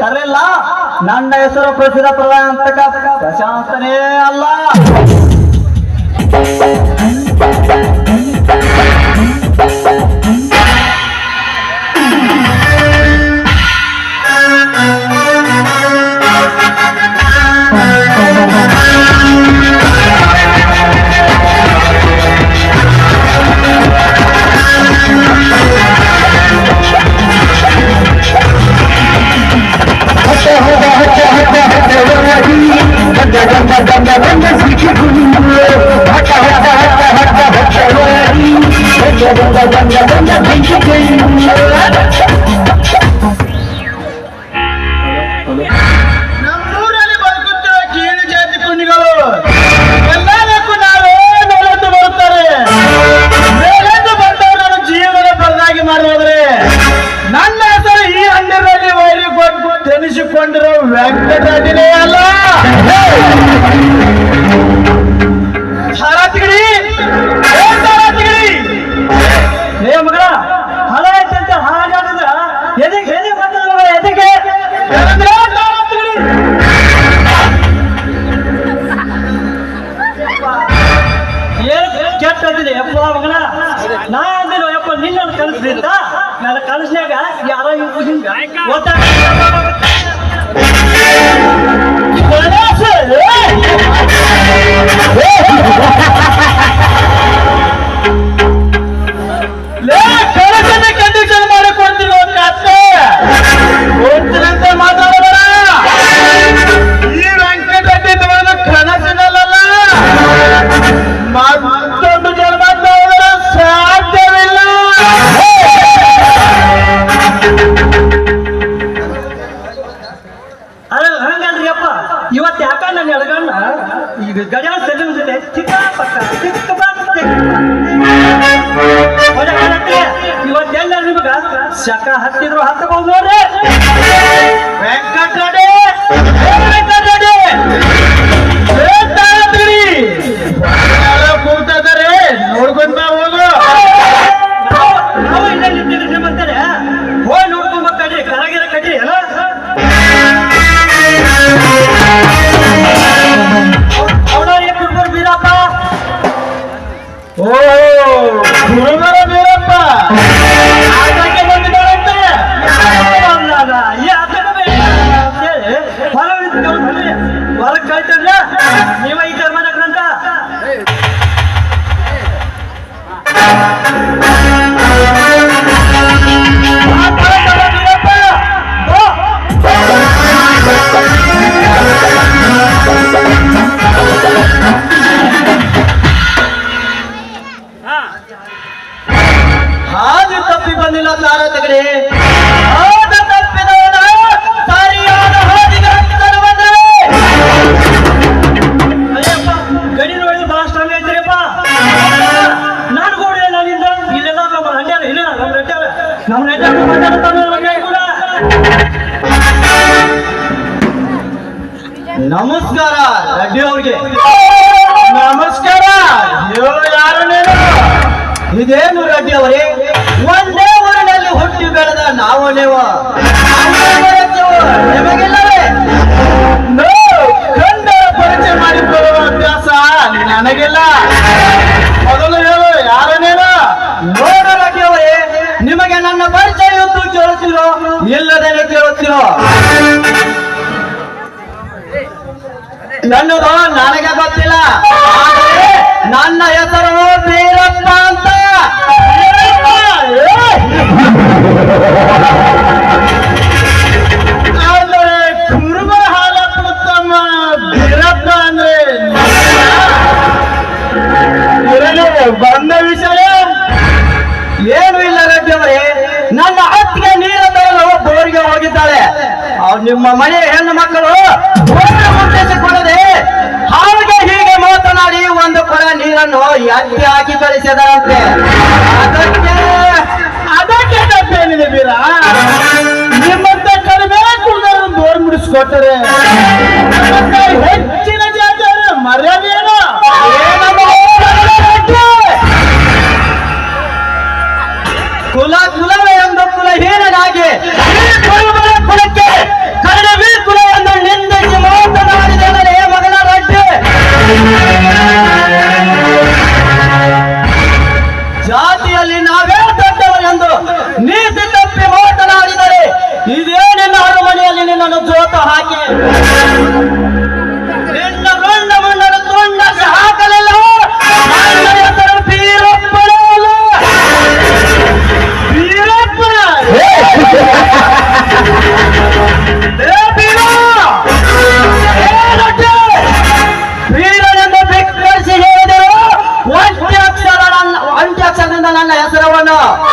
ತರಲಿಲ್ಲ? ನನ್ನ ಹೆಸರು ಪ್ರಸಿದ್ಧ ಪ್ರಧಾನ ಅಂತಕ ಪ್ರಶಾಂತನೇ ಅಲ್ಲ. 我在这儿。ಗಜ ಸೆಲ್ಲುವುದಿಲ್ಲ ಚಿಕ್ಕ ಪಕ್ಕ ಚಿಕ್ಕ ಇವತ್ತೆಲ್ಲ ನಿಮಗ ಶಕ ಹತ್ತಿದ್ರು ಹತ್ತಬಹುದು ನೋಡ್ರಿ. ವೆಂಕಟಡೆ ನಮಸ್ಕಾರ, ರೆಡ್ಡಿ ಅವ್ರಿಗೆ. ನಮಸ್ಕಾರ ಇದೇನು ರೆಡ್ಡಿ ಅವರೇ? ಒಂದೇ ಊರಿನಲ್ಲಿ ಹುಟ್ಟಿ ಬೆಳೆದ ನಾವು ನೀವು. ನಿಮಗಿಲ್ಲವೇ? ಕಂಡರ ಪರಿಚಯ ಮಾಡಿಕೊಳ್ಳುವ ಅಭ್ಯಾಸ ನನಗಿಲ್ಲ. ನನ್ನದು ನನಗೆ ಗೊತ್ತಿಲ್ಲ. ನನ್ನ ಹೆಸರು ಬೀರಪ್ಪ ಅಂತ. ಬಂದ ವಿಷಯ. ಏನು ಇಲ್ಲ ರಜ್ಜವರೇ ನನ್ನ ಅತ್ತಿಗೆ ನೀರ ಬೋರಿಗೆ ಹೋಗಿದ್ದಾಳೆ. ಅವ ನಿಮ್ಮ ಮನೆಯ ಹೆಣ್ಣು ಮಕ್ಕಳು ಮಾತನಾಡಿ ಒಂದು ಕೊಳ ನೀರನ್ನು ಎತ್ತಿ ಹಾಕಿ ಕಳಿಸಿದರಂತೆ. ಅದಕ್ಕೆ ಅದಕ್ಕೆ ತಪ್ಪೇನಿದೆ ವೀರ? ನಿಮ್ಮಂತ ಕಡಿಮೆ ಕುಲದವರು ದೋರ್ ಮುಡಿಸ್ಕೊಟ್ಟರೆ ಹೆಚ್ಚಿನ ಜಾತಿಯವರ ಮರ್ಯಾದೆ ಏನು 来玩的。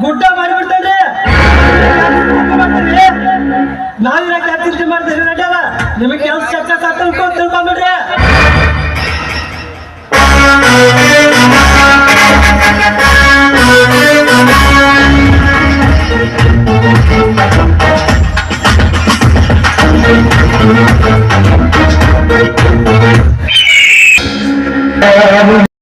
ಗುಡ್ಡ ಮಾಡಿಬಿಡ್ತಾನ್ರಿ ನಾವಿನ ಚಿಂತೆ ಮಾಡ್ತೀರಿ ನಡ್ಯಾರ ನಿಮಗೆ ಕೆಲಸ ಸಕ್ಸಸ್ ಆಗ್ತಾ ತಿಳ್ಕೊಂಡ್ಬಿಡ್ರಿ